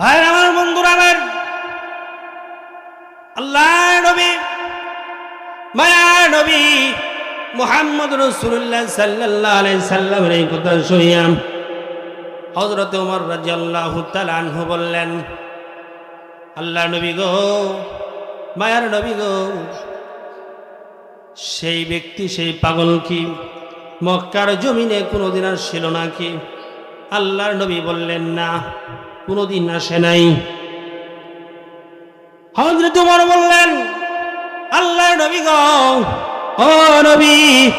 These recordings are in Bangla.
ভাইয়ের আমার বন্ধুরা আমার। আল্লাহ নবী, মায়া নবী মুহাম্মদ রসুল্লাহ সাল্লাহ সাল্লামের এই কথা শুনিয়াম। হজরত উমর রাজিয়াল্লাহ তালানহু বললেন, আল্লাহ নবী গো, মায়ার নবী গো, সেই ব্যক্তি, সেই পাগল কি? মক্কার জমিনে কোনোদিন আর ছিল নাকি আল্লাহর নবী বললেন, না। কোনোদিন আসে নাই। হজরত উমর বললেন, আল্লাহর নবী গো, ও নবী,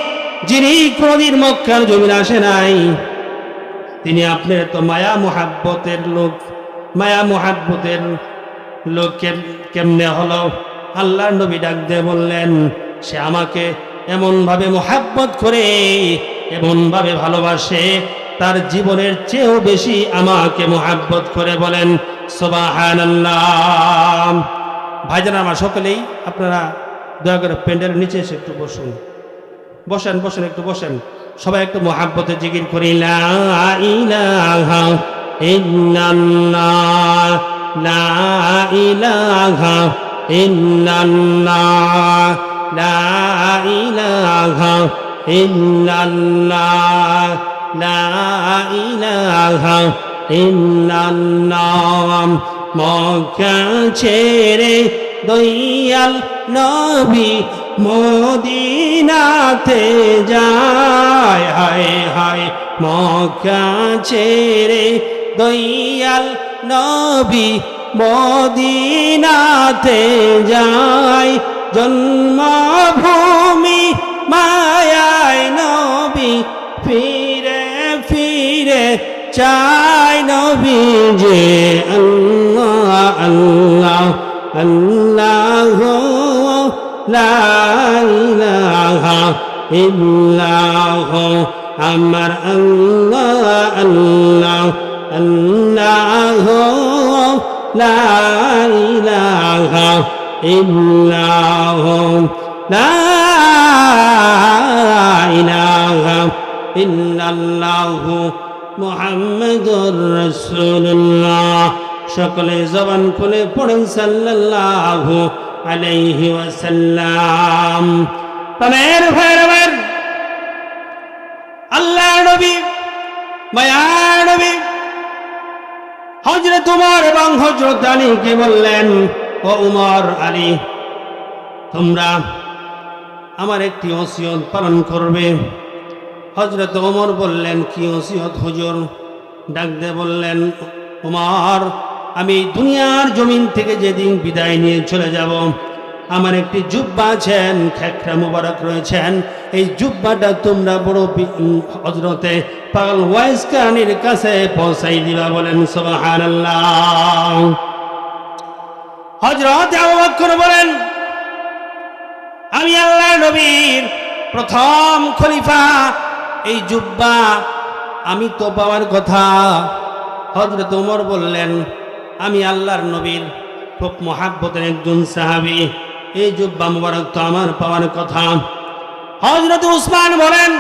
যিনি কোনোদিন মক্কার জমিনে আসে নাই, তিনি আপনার তো মায়া মোহাব্বতের লোক, মায়া মোহাব্বতের লোক কেম- কেমনে হলো? আল্লাহর নবী ডাক দিয়ে বললেন, সে আমাকে এমনভাবে মোহাব্বত করে, এমনভাবে ভালোবাসে তার জীবনের চেয়েও বেশি আমাকে মোহাব্বত করে বলেন সোবাহান ভাইজান আমার সকলেই আপনারা দয়া করে প্যান্ডেলের নিচে এসে একটু বসুন। বসেন বসেন, একটু বসেন। সবাই একটু মহাব্বতে জিকির করি ইল্লাল্লাহ লা ইলাহা ইল্লাল্লাহ। মক্কা ছেড়ে দয়াল নবী মদিনাতে যায়। হায় হায়, মক্কা ছেড়ে দয়াল নবী মদিনাতে যায়। জন্মভূমি মায়ায় চাই নবী যে আল্লাহ আল্লাহ আল্লাহ ইল্লাহ আমার আল্লাহ আল্লাহ আল্লাহ, লা ইলাহা ইল্লাহ লা ইলাহা ইল্লাল্লাহ। মুহাম্মাদুর রাসূলুল্লাহ। সকলে জবান খুলে পড়েন সাল্লাল্লাহু আলাইহি ওয়াসাল্লাম। তামের ভৈরবের আল্লাহ নবী মায়া নবী হজরত উমর এবং হজরত আলীকে বললেন, ও উমর আলী, তোমরা আমার একটি ওসিয়ত পালন করবে। হজরত ওমর বললেন, কি হুজুর? ডাক দিয়ে বললেন, ওমর, আমি দুনিয়ার জমিন থেকে যেদিন বিদায় নিয়ে চলে যাব, আমার একটি জুব্বা আছেন খেখরা মুবারক রয়েছেন। এই জুব্বাটা তোমরা বড় হজরতে পাগল ওয়াইস কানির কাছে পৌঁছাই দিবা বলেন, সুবহানাল্লাহ। হজরত বলেন, আমি আল্লাহ নবীর প্রথম খলিফা এই জুব্বা আমি তো পাওয়ার কথা। হজরত ওমর বললেন, আমি আল্লাহর নবীর খুব মহাব্বতের একজন সাহাবি। এই জুব্বা মুবারক তো আমার পাওয়ার কথা। হজরত উসমান বলেন,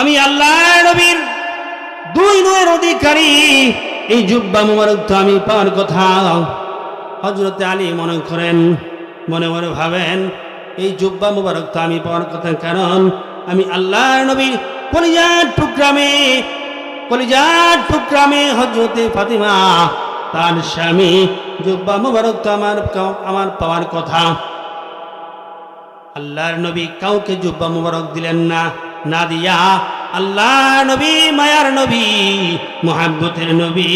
আমি আল্লাহ নবীর দুই নয়ের অধিকারী। এই জুব্বা মুবারক তো আমি পাওয়ার কথা। হজরত আলী মনে করেন, মনে মনে ভাবেন, এই জুব্বা মুবারক তো আমি পাওয়ার কথা। কারণ আমি আল্লাহ নবীর কলিজার টুকরামে কলিজার টুকরামে হজরতে ফাতিমা, তার স্বামী জুব্বা মুবারক তো আমার আমার পাওয়ার কথা। আল্লাহর নবী কাউকে জুব্বা মুবারক দিলেন না না দিয়া আল্লাহ নবী, মায়ার নবী, মোহাব্বতের নবী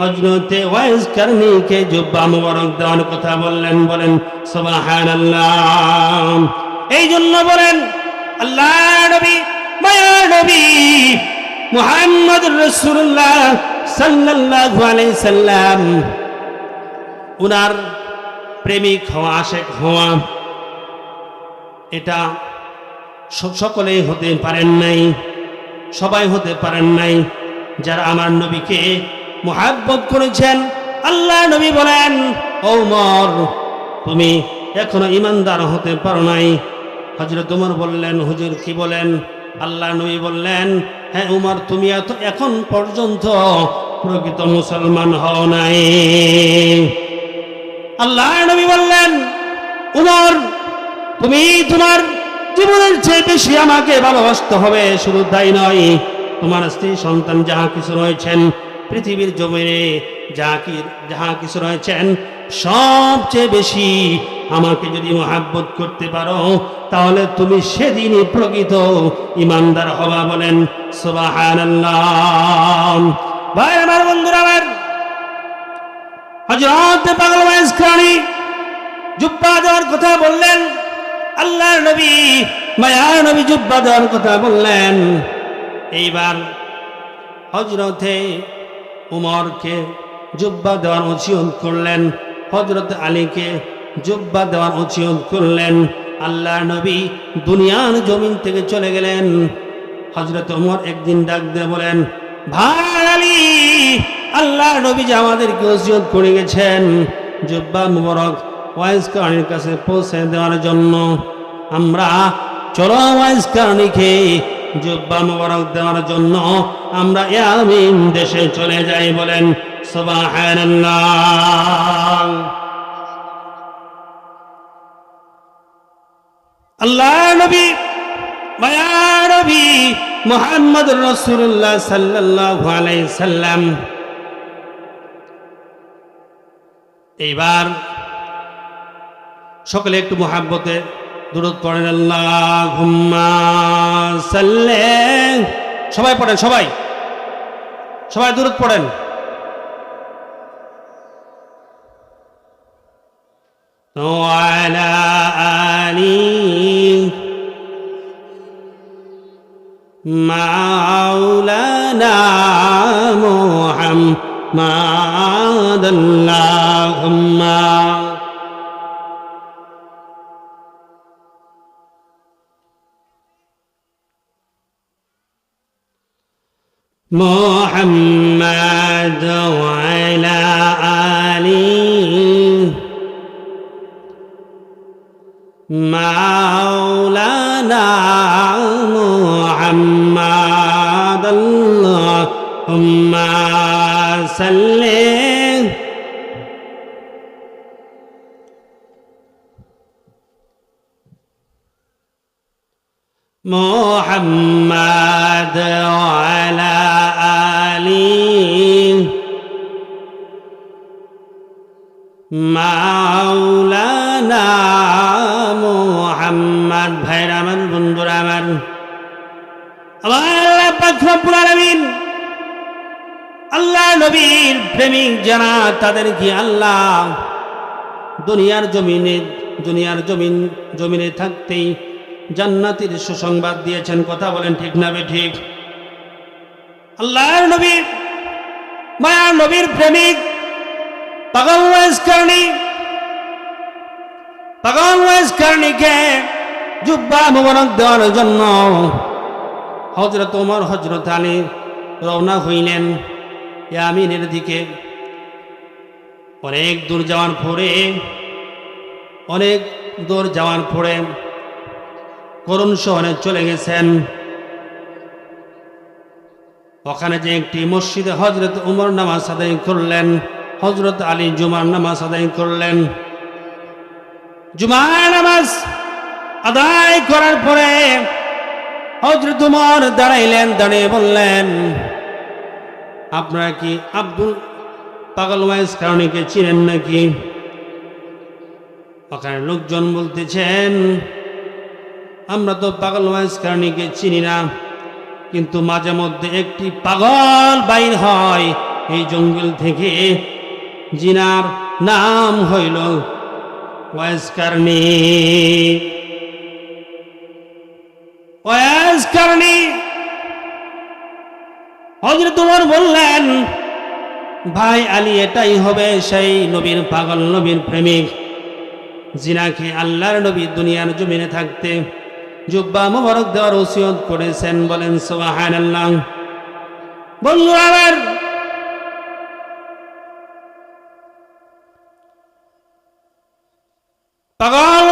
হজরতে ওয়াইস কারণীকে জুব্বা মুবারক দেওয়ার কথা বললেন, বলেন আল্লাহ এই জন্য বলেন উনার প্রেমিক হওয়া, আশেক হওয়া, এটা সকলেই হতে পারেন নাই, সবাই হতে পারেন নাই। যারা আমার নবীকে মোহাব্বত করেছেন আল্লাহ নবী বলেন, ও মর তুমি এখনও ইমানদার হতে পারো নাই হজরত উমর বললেন, হুজুর কি বলেন? আল্লাহ নবী বললেন হ্যাঁ উমর, তুমি এত, এখন পর্যন্ত প্রকৃত মুসলমান হও নাই। আল্লাহ নবী বললেন, উমর, তুমি তোমার জীবনের চেয়ে বেশি আমাকে ভালোবাসতে হবে, শুধু তাই নয়, তোমার স্ত্রী, সন্তান যাহা কিছু রয়েছেন, পৃথিবীর জমিনে যাহা কি, যাহা কিছু রয়েছেন, সবচেয়ে বেশি আমাকে যদি মহাব্বত করতে পারো, তাহলে তুমি সেদিনই প্রকৃত ইমানদার হবা বলেন ভাই, আমার বন্ধুরা জুব্বা দেওয়ার কথা বললেন নবী জুব্বা দেওয়ার কথা বললেন। এইবার হজরতে উমরকে দেওয়ার করলেন হজরত আলীকে জুব্বা দেওয়ার উচিয়ত করলেন। আল্লাহ নবী দুনিয়ার জমিন থেকে চলে গেলেন। হজরত উমর একদিন ডাক দিয়ে বলেন, ভাই আলী, আল্লাহ নবী যে আমাদেরকে ওসিয়ত করে গেছেন। জুব্বা মুবারক ওয়াইজ কারণের কাছে পৌঁছে দেওয়ার জন্য আমরা চলো ওয়াইজ কারণীকে জুব্বা মুবারক দেওয়ার জন্য আমরা ইয়ামিন দেশে চলে যাই বলেন, সুবহানাল্লাহ। আল্লাহ নবী, মায়া নবী মোহাম্মদ রসুল্লাহ সাল্লাহ সাল্লাম। এইবার সকলে একটু মহাব্বতে দূরত পড়েন আল্লাহ সবাই পড়েন, সবাই। সবাই দূরত পড়েন। তো আলা আলী مولانا محمد اللهم. محمد وعلى آله. مولانا صل محمد وعلى آله মাওলানা মোহাম্মদ ভাইর আমার বন্ধুরা আমার আমার আল্লাহ পাক রব্বুল আলামিন আল্লাহ নবীর প্রেমিক যারা, তাদের কি আল্লাহ দুনিয়ার জমিনে, দুনিয়ার জমিন, জমিনে থাকতেই জান্নাতের সুসংবাদ দিয়েছেন, কথা বলেন ঠিক না ঠিক? আল্লাহর নবী মায়ার নবীর প্রেমিক, পাগল ওয়াইজ কারণী, পাগল ওয়াইজ কারণীকে জুব্বা মুবারক দেওয়ার জন্য হজরত ওমর হজরত আলী রওনা হইলেন। ইয়ামিনের দিকে। অনেক দূর যাওয়ার পরে, অনেক দূর যাওয়ার পরে করুণ শহরে চলে গেছেন। ওখানে যে একটি মসজিদে হজরত উমর নামাজ আদায় করলেন হজরত আলী জুমার নামাজ আদায় করলেন। জুমার নামাজ আদায় করার পরে হজরত উমর দাঁড়াইলেন, দাঁড়িয়ে বললেন আপনারা কি আব্দুল পাগল ওয়াইজ কারণীকে চিনেন নাকি? ওখানে লোকজন বলতেছেন, আমরা তো পাগল ওয়াইজ কারণীকে চিনি না, কিন্তু মাঝে মধ্যে একটি পাগল বাইর হয় এই জঙ্গল থেকে। জিনার নাম হইল ওয়াইজ কারণী। ওয়াইজ কারণী হজরত তোমার বললেন, ভাই আলী, এটাই হবে সেই নবীর পাগল নবীর প্রেমিক। জিনাকে আল্লাহর নবী দুনিয়ার জমিনে থাকতে জুব্বা মোবারক দেওয়ার ওসিয়ত করেছেন বলেন সোহান আল্লাহ বন্ধু আবার পাগল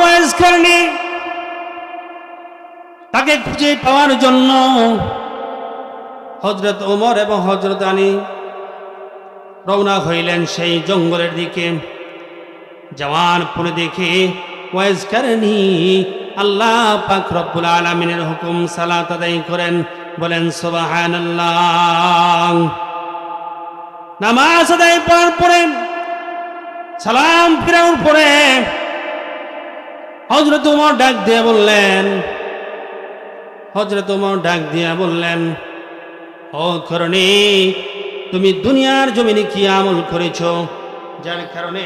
তাকে খুঁজে পাওয়ার জন্য হজরত ওমর এবং হজরত আলী রওনা হইলেন সেই জঙ্গলের দিকে। জওয়ান পরে দেখে, ওয়াইজ কারণী, আল্লাহ পাক রব্বুল আলমিনের হুকুম সালাত আদায় করেন। বলেন, সুবহানাল্লাহ। নামাজ আদায় পড়ার পরে, সালাম ফিরানোর পরে হজরত উমর ডাক দিয়ে বললেন হজরত উমর ডাক দিয়া বললেন ও তুমি দুনিয়ার জমিনে কি আমল করেছ? যার কারণে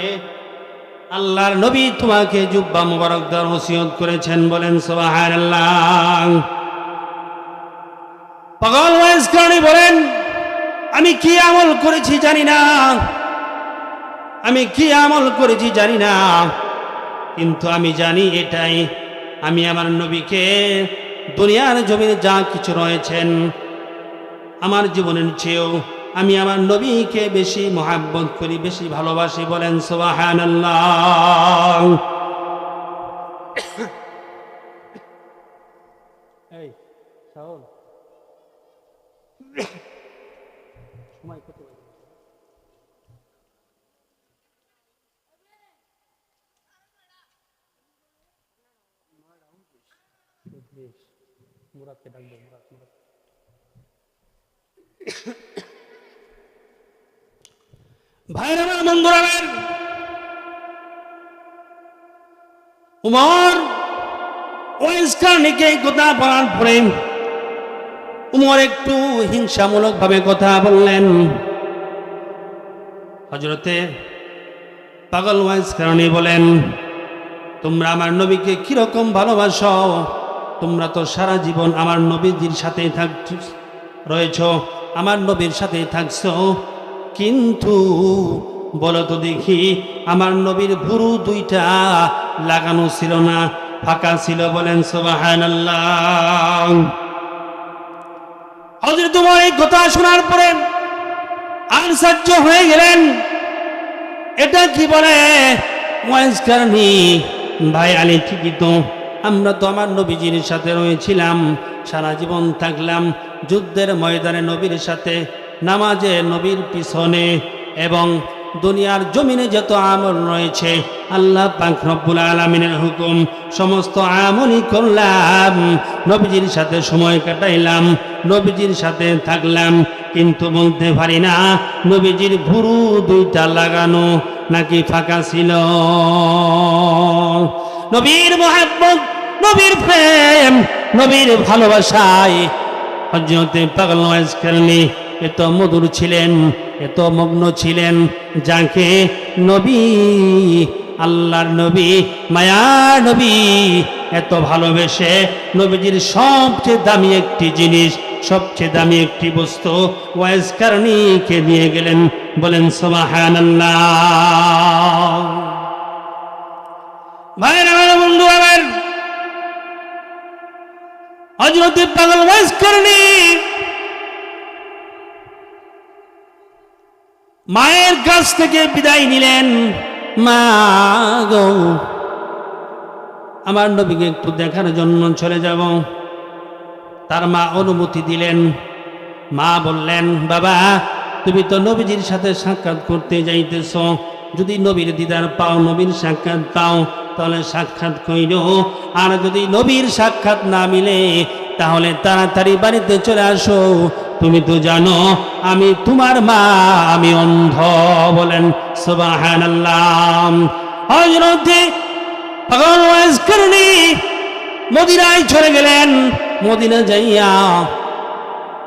আল্লাহর নবী তোমাকে জুব্বা মুবারক দেওয়ার ওসিয়ত করেছেন বলেন, সুবহানাল্লাহ। পাগল ওয়াইজ করণী বলেন, আমি কি আমল করেছি জানি না। আমি কি আমল করেছি জানি না। কিন্তু আমি জানি এটাই, আমি আমার নবীকে দুনিয়ার জমিনে যা কিছু রয়েছেন আমার জীবনের চেয়েও আমি আমার নবীকে বেশি মহাব্বত করি, বেশি ভালোবাসি বলেন সোবাহান মুরাদ মুরাদ। ভাইয়ের আমার বন্ধুরামের উমর ওয়েস্কারনিকে কথা বলার পরে উমর একটু হিংসামূলক ভাবে কথা বললেন। হজরতে পাগল ওয়াইজ কারণে বলেন, তোমরা আমার নবীকে কীরকম ভালোবাসো? তোমরা তো সারা জীবন আমার নবীজির সাথে থাক রয়েছ। আমার নবীর সাথে থাকছ। কিন্তু বলো তো দেখি, আমার নবীর ভুরু দুইটা লাগানো ছিল না, ফাঁকা ছিল বলেন সোবাহান হজরত তোমার এই কথা শোনার পরে আশ্চর্য হয়ে গেলেন। এটা কি বলে? কারণী ভাই আলী ঠিকই তো। আমরা তো আমার নবীজির সাথে রয়েছিলাম, সারা জীবন থাকলাম যুদ্ধের ময়দানে নবীর সাথে, নামাজে নবীর পিছনে এবং দুনিয়ার জমিনে যত আমল রয়েছে, আল্লাহ পাক রব্বুল আলমিনের হুকুম, সমস্ত আমলই করলাম, নবীজির সাথে সময় কাটাইলাম, নবীজির সাথে থাকলাম, কিন্তু বলতে পারি না নবীজির ভুরু দুইটা লাগানো নাকি ফাঁকা ছিল। নবীর মহাব্বত নবীর প্রেম, নবীর ভালোবাসায়। হজরতে পাগল নওয়াজ কারণে এত মধুর ছিলেন, এত মগ্ন ছিলেন, যাকে নবী, আল্লাহর নবী মায়া নবী এত ভালোবেসে নবীজির সবচেয়ে দামি একটি জিনিস, সবচেয়ে দামি একটি বস্তু ওয়াইজ কারণীকে নিয়ে গেলেন, বলেন সোমাহান ভাইয়ের হজরত পাগল ওয়াইজ কারণী মায়ের কাছ থেকে বিদায় নিলেন। মা আমার নবীকে একটু দেখার জন্য চলে যাব। তার মা অনুমতি দিলেন। মা বললেন, বাবা, তুমি তো নবীজির সাথে সাক্ষাৎ করতে যাইতেছ। যদি নবীর দিদার পাও, নবীর সাক্ষাৎ পাও তাহলে সাক্ষাৎ কইর আর যদি নবীর সাক্ষাৎ না মিলে, তাহলে তাড়াতাড়ি বাড়িতে চলে আসো। তুমি তো জানো, আমি তোমার মা, আমি অন্ধ বলেন করনি মদিনায় চলে গেলেন। মদিনা যাইয়া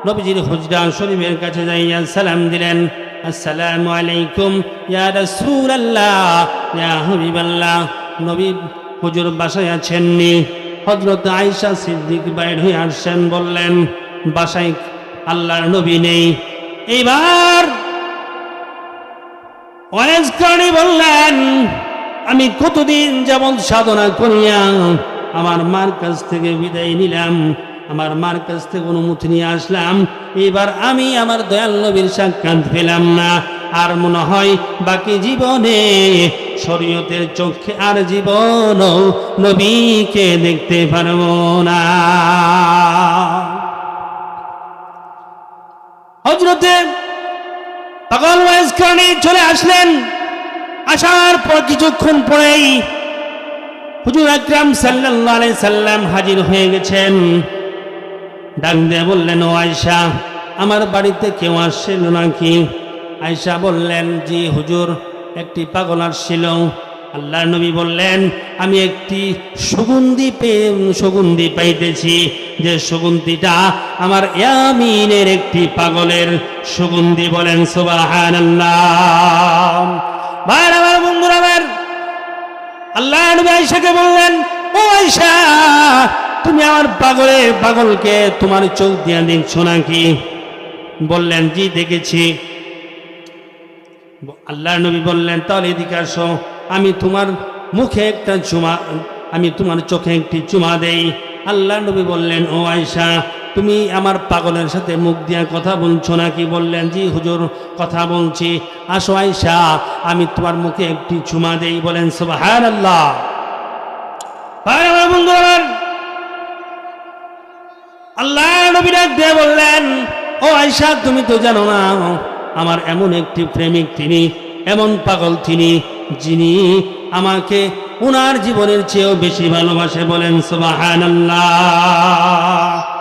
নবীজির হুজরা শরীফের কাছে যাইয়া সালাম দিলেন। আসসালামু আলাইকুম, ইয়া রাসূলুল্লাহ, ইয়া হাবিবাল্লাহ। নবী হুজুর বাসায় আছেননি। হযরত আয়েশা সিদ্দিক বাইর হয়ে আসছেন বললেন, বাসায় আল্লাহর নবী নেই। এইবার বললেন, আমি কতদিন যেমন সাধনা করিয়া আমার মার কাছ থেকে বিদায় নিলাম, আমার মার কাছ থেকে অনুমতি নিয়ে আসলাম এবার আমি আমার দয়াল নবীর সাক্ষাৎ পেলাম না। আর মনে হয় বাকি জীবনে শরীয়তের চোখে আর জীবন নবীকে দেখতে পারব না। হজরতে পাগল করে চলে আসলেন। আসার পর কিছুক্ষণ পরেই হুজুর আকরাম সাল্লাল্লাহু সাল্লাম হাজির হয়ে গেছেন। ডাক দিয়ে বললেন, ও আয়সা আমার বাড়িতে কেউ আসছিল নাকি? আয়সা বললেন, জি হুজুর। একটি পাগল আসছিল আল্লাহ নবী বললেন, আমি একটি সুগন্ধি পেয়ে সুগন্ধি পাইতেছি। যে সুগন্ধিটা আমার ইয়ামিনের একটি পাগলের সুগন্ধি বলেন সুবাহান আল্লাহ ভাই আমার বন্ধুরা, আমার আল্লাহ নবী আয়েশাকে বললেন, ও আয়েশা, তুমি আমার পাগলের পাগলকে তোমার চোখ দিয়ে দেখছ নাকি? বললেন, জি, দেখেছি। আল্লাহ নবী বললেন, তাহলে এদিকে আসো, আমি তোমার মুখে একটা চুমা, আমি তোমার চোখে একটি চুমা দেই। আল্লাহ নবী বললেন, ও আয়সা তুমি আমার পাগলের সাথে মুখ দিয়ে কথা বলছো নাকি? বললেন, জি হুজুর, কথা বলছি। আসো আয়সা আমি তোমার মুখে একটি চুমা দেই। বলেন সুবহান আল্লাহ আল্লাহ নবী ডাক দিয়ে বললেন, ও আয়সা তুমি তো জানো না আমার এমন একটি প্রেমিক তিনি, এমন পাগল তিনি, যিনি আমাকে ওনার জীবনের চেয়েও বেশি ভালোবাসে বলেন, সুবহানাল্লাহ।